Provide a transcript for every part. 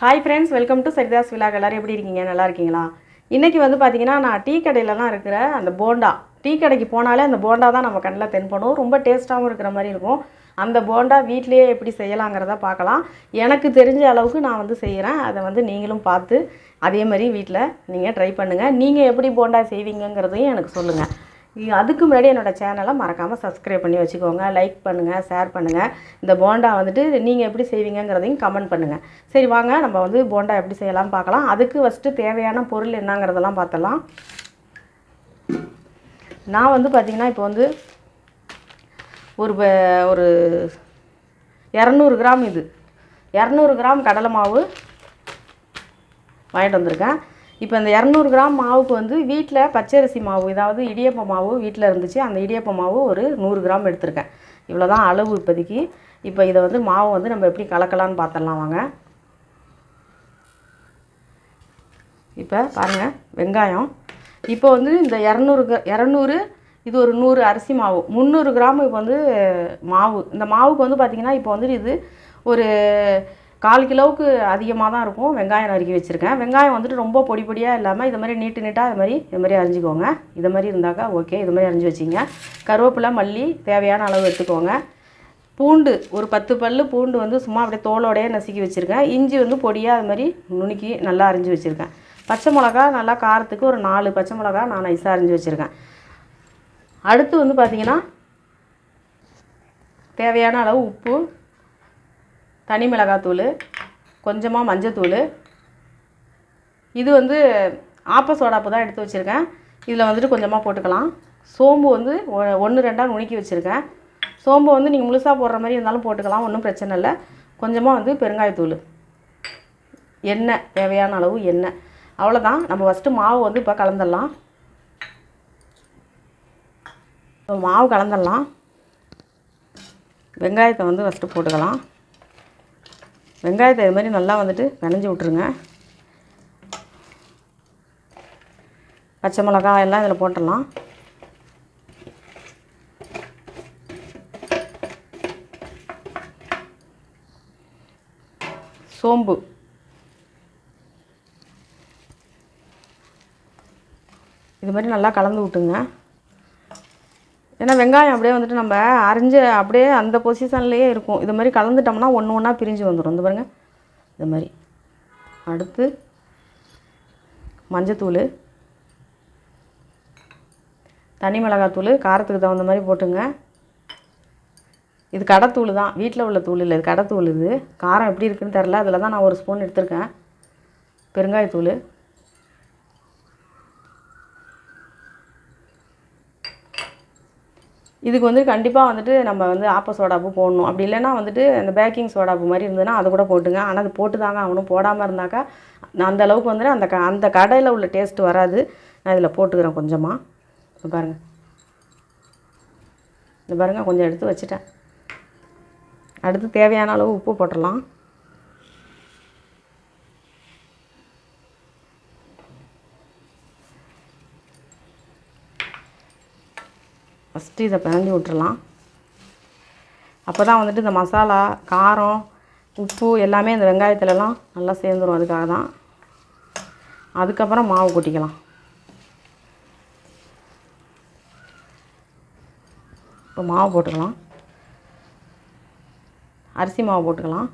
Hi friends welcome to Saritha's vlog எல்லாரும் எப்படி இருக்கீங்க? நல்லா இருக்கீங்களா? இன்றைக்கி வந்து பார்த்தீங்கன்னா நான் டீ கடையிலலாம் இருக்கிற அந்த போண்டா. டீ கடைக்கு போனாலே அந்த போண்டா தான் நம்ம கண்ணில் தென்படும். ரொம்ப டேஸ்ட்டாகவும் இருக்கிற மாதிரி இருக்கும். அந்த போண்டா வீட்லேயே எப்படி செய்யலாங்கிறத பார்க்கலாம். எனக்கு தெரிஞ்ச அளவுக்கு நான் வந்து செய்கிறேன் அதை வந்து நீங்களும் பார்த்து அதே மாதிரி வீட்டில் நீங்கள் ட்ரை பண்ணுங்கள் நீங்கள் எப்படி போண்டா செய்வீங்கங்கிறதையும் எனக்கு சொல்லுங்கள் அதுக்கு முன்னாடி என்னோடய சேனலை மறக்காமல் சப்ஸ்கிரைப் பண்ணி வச்சுக்கோங்க. லைக் பண்ணுங்கள் ஷேர் பண்ணுங்கள் இந்த போண்டா வந்துட்டு நீங்கள் எப்படி செய்வீங்கங்கிறதையும் கமெண்ட் பண்ணுங்கள் சரி வாங்க. நம்ம வந்து போண்டா எப்படி செய்யலாம் பார்க்கலாம். அதுக்கு ஃபஸ்ட்டு தேவையான பொருள் என்னங்கிறதெல்லாம் பார்த்தலாம் நான் வந்து பார்த்திங்கன்னா இப்போ வந்து ஒரு ப- ஒரு இரநூறு கிராம் இது. இரநூறு கிராம் கடலை மாவு வாங்கிட்டு வந்திருக்கேன். இப்போ இந்த இரநூறு கிராம் மாவுக்கு வந்து வீட்டில் பச்சரிசி மாவு இதாவது இடியப்ப மாவு வீட்டில் இருந்துச்சு அந்த இடியப்ப மாவு ஒரு நூறு கிராம் எடுத்திருக்கேன். இவ்வளோ தான் அளவு இப்போதைக்கு. இப்போ இதை வந்து மாவு வந்து நம்ம எப்படி கலக்கலான்னு பார்த்துடலாம் வாங்க. இப்போ பாருங்கள் வெங்காயம். இப்போ வந்து இந்த இரநூறு இரநூறு இது ஒரு நூறு அரிசி மாவு. முந்நூறு கிராம் இப்போ வந்து மாவு. இந்த மாவுக்கு வந்து பார்த்திங்கன்னா இப்போ வந்து இது ஒரு கால் கிலோவுக்கு அதிகமாக தான் இருக்கும். வெங்காயம் நறுக்கி வச்சுருக்கேன். வெங்காயம் வந்துட்டு ரொம்ப பொடி பொடியாக இல்லாமல் இது மாதிரி நீட்டு நீட்டாக இது மாதிரி இது மாதிரி அரிஞ்சிக்கோங்க. இது மாதிரி இருந்தாக்கா ஓகே இது மாதிரி அரிஞ்சு வச்சிங்க. கருவேப்பிலை மல்லி தேவையான அளவு எடுத்துக்கோங்க. பூண்டு ஒரு பத்து பல் பூண்டு வந்து சும்மா அப்படியே தோலோடையே நசுக்கி வச்சுருக்கேன். இஞ்சி வந்து பொடியாக அது மாதிரி நுணுக்கி நல்லா அரிஞ்சு வச்சுருக்கேன். பச்சை மிளகா நல்லா காரத்துக்கு ஒரு நாலு பச்சை மிளகா நான் நைஸாக அரிஞ்சு வச்சுருக்கேன். அடுத்து வந்து பார்த்திங்கன்னா தேவையான அளவு உப்பு தனி மிளகாத்தூள் கொஞ்சமாக மஞ்சத்தூள். இது வந்து ஆப்ப சோடாப்பு தான் எடுத்து வச்சுருக்கேன். இதில் வந்துட்டு கொஞ்சமாக போட்டுக்கலாம். சோம்பு வந்து ஒன்று ரெண்டாக நுணுக்கி வச்சுருக்கேன். சோம்பு வந்து நீங்கள் முழுசாக போடுற மாதிரி இருந்தாலும் போட்டுக்கலாம் ஒன்றும் பிரச்சனை இல்லை. கொஞ்சமாக வந்து பெருங்காயத்தூள். எண்ணெய் தேவையான அளவு எண்ணெய். அவ்வளோதான் நம்ம ஃபஸ்ட்டு மாவு வந்து இப்போ கலந்துடலாம். இப்போ மாவு கலந்துடலாம். வெங்காயத்தை வந்து ஃபஸ்ட்டு போட்டுக்கலாம். வெங்காயத்தை இது மாதிரி நல்லா வந்துட்டு நனைஞ்சி விட்ருங்க பச்சை மிளகாய் எல்லாம் இதில் போட்டுடலாம். சோம்பு. இது மாதிரி நல்லா கலந்து விட்டுங்க ஏன்னா வெங்காயம் அப்படியே வந்துட்டு நம்ம அரிஞ்சு அப்படியே அந்த பொசிஷன்லேயே இருக்கும். இது மாதிரி கலந்துட்டோம்னா ஒன்று ஒன்றா பிரிஞ்சு வந்துடும் இந்த பாருங்கள் இது மாதிரி. அடுத்து மஞ்சத்தூள். தனி மிளகாத்தூள் காரத்துக்கு தகுந்த மாதிரி போட்டுங்க. இது கடைத்தூள் தான். வீட்டில் உள்ள தூள் இல்லை இது கடைத்தூள் இது. காரம் எப்படி இருக்குன்னு தெரில அதில் தான் நான் ஒரு ஸ்பூன் எடுத்திருக்கேன். பெருங்காயத்தூள். இதுக்கு வந்து கண்டிப்பாக வந்துட்டு நம்ம வந்து ஆப்ப சோடாப்பு போடணும். அப்படி இல்லைன்னா வந்துட்டு அந்த பேக்கிங் சோடாப்பு மாதிரி இருந்ததுன்னா அது கூட போட்டுங்க. ஆனால் அது போட்டு தாங்க அவனும் போடாமல் இருந்தாக்கா அந்த அளவுக்கு வந்துட்டு அந்த க அந்த கடையில் உள்ள டேஸ்ட் வராது. நான் இதில் போட்டுக்கிறேன் கொஞ்சமாக பாருங்கள் இந்த பாருங்கள் கொஞ்சம் எடுத்து வச்சுட்டேன். அடுத்து தேவையான அளவு உப்பு போட்டுடலாம். ஃபஸ்ட்டு இதை பிணைஞ்சு விட்டுறலாம். அப்போ தான் வந்துட்டு இந்த மசாலா காரம் உப்பு எல்லாமே இந்த வெங்காயத்துலலாம் நல்லா சேர்ந்துரும் அதுக்காக தான். அதுக்கப்புறம் மாவு கொட்டிக்கலாம். இப்போ மாவு போட்டுக்கலாம். அரிசி மாவு போட்டுக்கலாம்.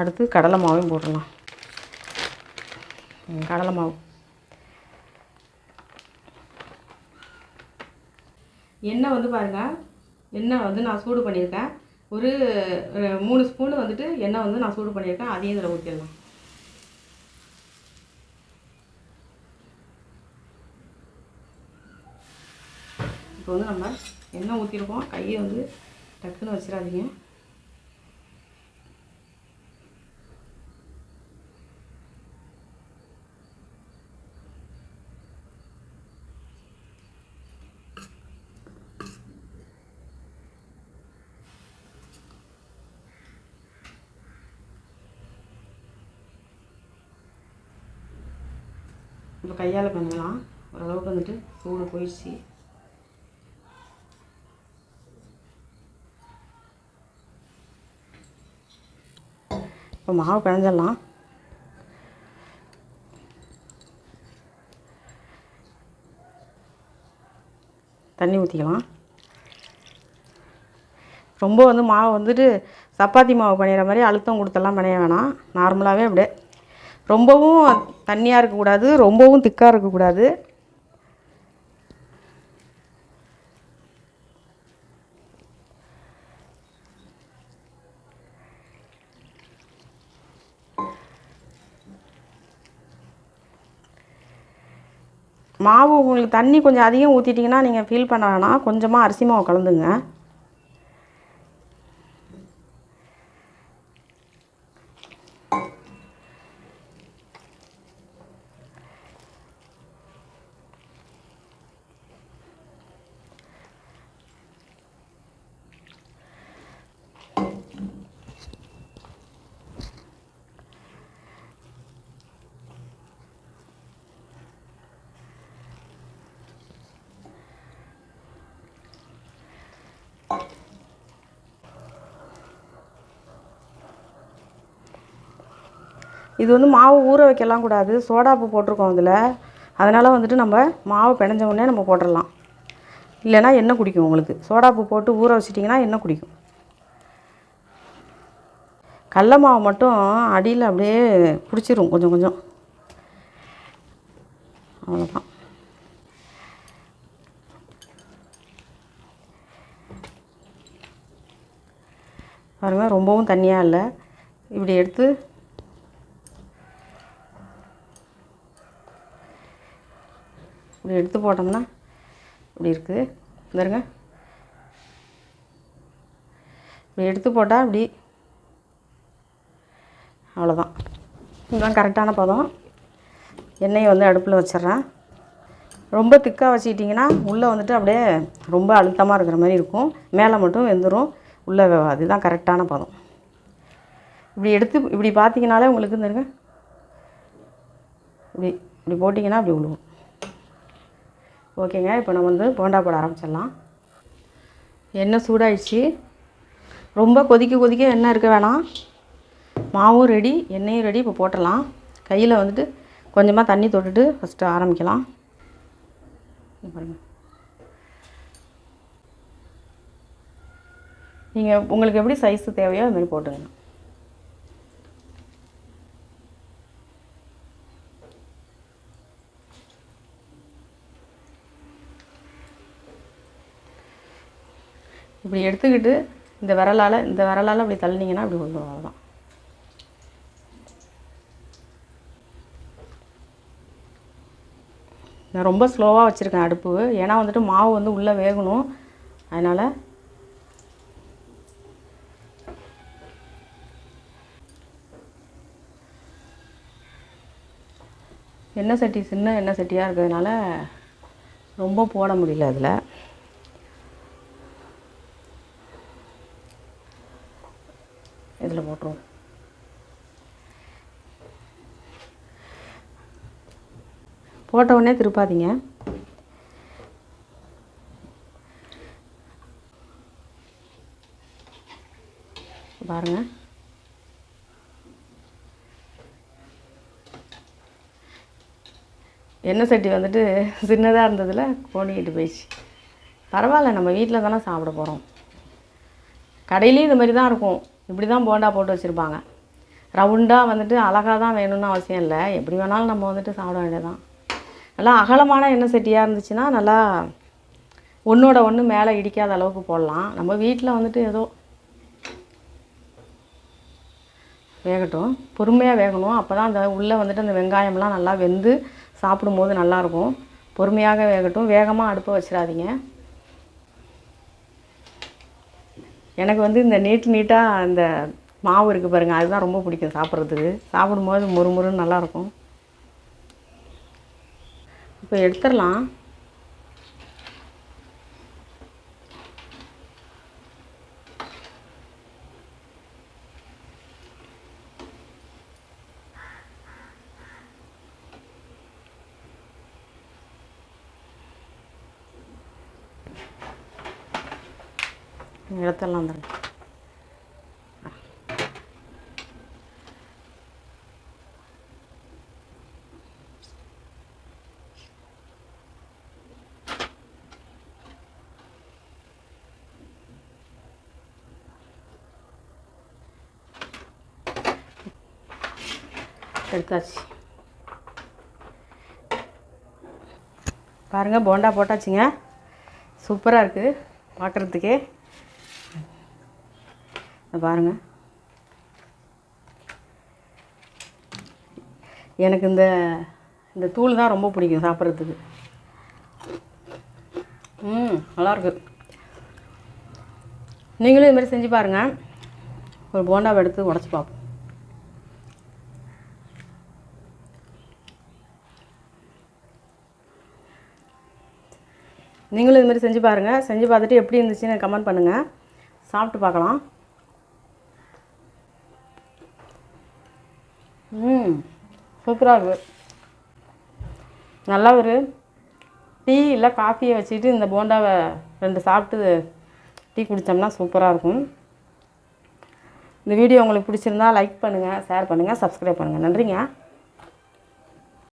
அடுத்து கடலை மாவையும் போட்டுடலாம் கடலை மாவு. எண்ணெய் வந்து பாருங்கள் எண்ணெய் வந்து நான் சூடு பண்ணியிருக்கேன். ஒரு மூணு ஸ்பூனு வந்துட்டு எண்ணெய் வந்து நான் சூடு பண்ணியிருக்கேன். அதையும் இதில் ஊற்றிடலாம் இப்போ வந்து நம்ம எண்ணெய் ஊற்றிருக்கோம் கையை வந்து டக்குன்னு வச்சிடாதீங்க. இப்போ கையால் பண்ணலாம் ஓரளவுக்கு வந்துட்டு சூடு போயிடுச்சு. இப்போ மாவு பிணைஞ்சிடலாம் தண்ணி ஊற்றிக்கலாம் ரொம்ப வந்து மாவு வந்துட்டு சப்பாத்தி மாவு பண்ணிடுற மாதிரி அழுத்தம் கொடுத்தெல்லாம் பிணைய வேணாம். நார்மலாகவே அப்படியே ரொம்பவும் தண்ணியாக இருக்கக்கூடாது ரொம்பவும் திக்காக இருக்கக்கூடாது. மாவு உங்களுக்கு தண்ணி கொஞ்சம் அதிகம் ஊற்றிட்டிங்கன்னா நீங்கள் ஃபீல் பண்ண வேணாம். கொஞ்சமாக அரிசி மாவு கலந்துங்க. இது வந்து மாவு ஊற வைக்கலாம் கூடாது. சோடாப்பு போட்டிருக்கோம் அதில். அதனால் வந்துட்டு நம்ம மாவு பிணைஞ்ச உடனே நம்ம போட்டுடலாம் இல்லைன்னா எண்ணெய் குடிக்கும் உங்களுக்கு. சோடாப்பு போட்டு ஊற வச்சிட்டிங்கன்னா எண்ணெய் குடிக்கும். கடல மாவு மட்டும் அடியில் அப்படியே பிடிச்சிரும் கொஞ்சம் கொஞ்சம். அவ்வளோதான் பாருங்கள் ரொம்பவும் தண்ணியாக இல்லை. இப்படி எடுத்து இப்படி எடுத்து போட்டோம்னா இப்படி இருக்குது. பாருங்க. இப்படி எடுத்து போட்டால் இப்படி. அவ்வளோதான் இதுதான் கரெக்டான பதம். எண்ணெயை வந்து அடுப்பில் வச்சிடுறேன். ரொம்ப திக்காக வச்சுக்கிட்டிங்கன்னா உள்ளே வந்துட்டு அப்படியே ரொம்ப அழுத்தமாக இருக்கிற மாதிரி இருக்கும். மேலே மட்டும் வெந்துடும் உள்ளே அதுதான் இதுதான் கரெக்டான பதம். இப்படி எடுத்து இப்படி பார்த்தீங்கனாலே உங்களுக்கு இந்த இருங்க இப்படி இப்படி போட்டிங்கன்னா அப்படி விழுவும் ஓகேங்க இப்போ நம்ம வந்து போண்டா போட ஆரம்பிச்சிடலாம். எண்ணெய் சூடாயிடுச்சு. ரொம்ப கொதிக்க கொதிக்க எண்ணெய் இருக்க வேணாம். மாவும் ரெடி எண்ணெயும் ரெடி இப்போ போட்டுடலாம். கையில் வந்துட்டு கொஞ்சமாக தண்ணி தொட்டுட்டு ஃபஸ்ட்டு ஆரம்பிக்கலாம். நீங்கள் உங்களுக்கு எப்படி சைஸு தேவையோ அது மாதிரி போட்டுங்க இப்படி எடுத்துக்கிட்டு இந்த விரலால் இந்த விரலால் அப்படி தள்ளினீங்கன்னா அப்படி வந்துடும் அவ்வளோதான் நான் ரொம்ப ஸ்லோவாக வச்சுருக்கேன் அடுப்பு. ஏன்னா வந்துட்டு மாவு வந்து உள்ளே வேகணும். அதனால் எண்ணெய் சட்டி சின்ன எண்ணெய் சட்டியாக இருக்கிறதுனால ரொம்ப போட முடியல அதில். இதில் போட்டுருவோம். போட்ட உடனே திருப்பாதீங்க. பாருங்க. எண்ணெய் சட்டி வந்துட்டு சின்னதாக இருந்ததில் கோணிக்கிட்டு போயிடுச்சு. பரவாயில்ல நம்ம வீட்டில் தானே சாப்பிட போகிறோம் கடையிலையும் இந்த மாதிரி தான் இருக்கும். இப்படி தான் போண்டா போட்டு வச்சுருப்பாங்க. ரவுண்டாக வந்துட்டு அழகாக தான் வேணும்னு அவசியம் இல்லை. எப்படி வேணாலும் நம்ம வந்துட்டு சாப்பிட வேண்டியதான் நல்லா அகலமான எண்ணெய் சட்டியாக இருந்துச்சுன்னா நல்லா ஒன்றோட ஒன்று மேலே இடிக்காத அளவுக்கு போடலாம். நம்ம வீட்டில் வந்துட்டு ஏதோ வேகட்டும். பொறுமையாக வேகணும். அப்போ தான் அந்த உள்ளே வந்துட்டு அந்த வெங்காயம்லாம் நல்லா வெந்து சாப்பிடும்போது நல்லாயிருக்கும் பொறுமையாக வேகட்டும். வேகமாக அடுப்பை வச்சிடாதீங்க. எனக்கு வந்து இந்த நீட் நீட்டாக அந்த மாவு இருக்குது பாருங்கள் அதுதான் ரொம்ப பிடிக்கும் சாப்பிட்றதுக்கு. சாப்பிடும்போது மொறு மொறுன்னு நல்லாயிருக்கும் இப்போ எடுத்துடலாம். எடுத்துடலாம் தான் எடுத்தாச்சு. பாருங்கள் போண்டா போட்டாச்சுங்க. சூப்பராக இருக்குது பார்க்குறதுக்கே பாருங்கள் எனக்கு இந்த இந்த தூள் தான் ரொம்ப பிடிக்கும் சாப்பிட்றதுக்கு. ம் நல்லாயிருக்கு நீங்களும் இதுமாதிரி செஞ்சு பாருங்கள் ஒரு போண்டாவை எடுத்து உடச்சி பார்ப்போம். நீங்களும் இதுமாதிரி செஞ்சு பாருங்கள் செஞ்சு பார்த்துட்டு எப்படி இருந்துச்சுன்னு கமெண்ட் பண்ணுங்கள் சாப்பிட்டு பார்க்கலாம். ம் சூப்பராக இருக்குது நல்லா ஒரு டீ இல்லை காஃபியை வச்சுட்டு இந்த போண்டாவை ரெண்டு சாப்பிட்டு டீ குடித்தோம்னா சூப்பராக இருக்கும். இந்த வீடியோ உங்களுக்கு பிடிச்சிருந்தா லைக் பண்ணுங்கள் ஷேர் பண்ணுங்கள் சப்ஸ்கிரைப் பண்ணுங்கள் நன்றிங்க.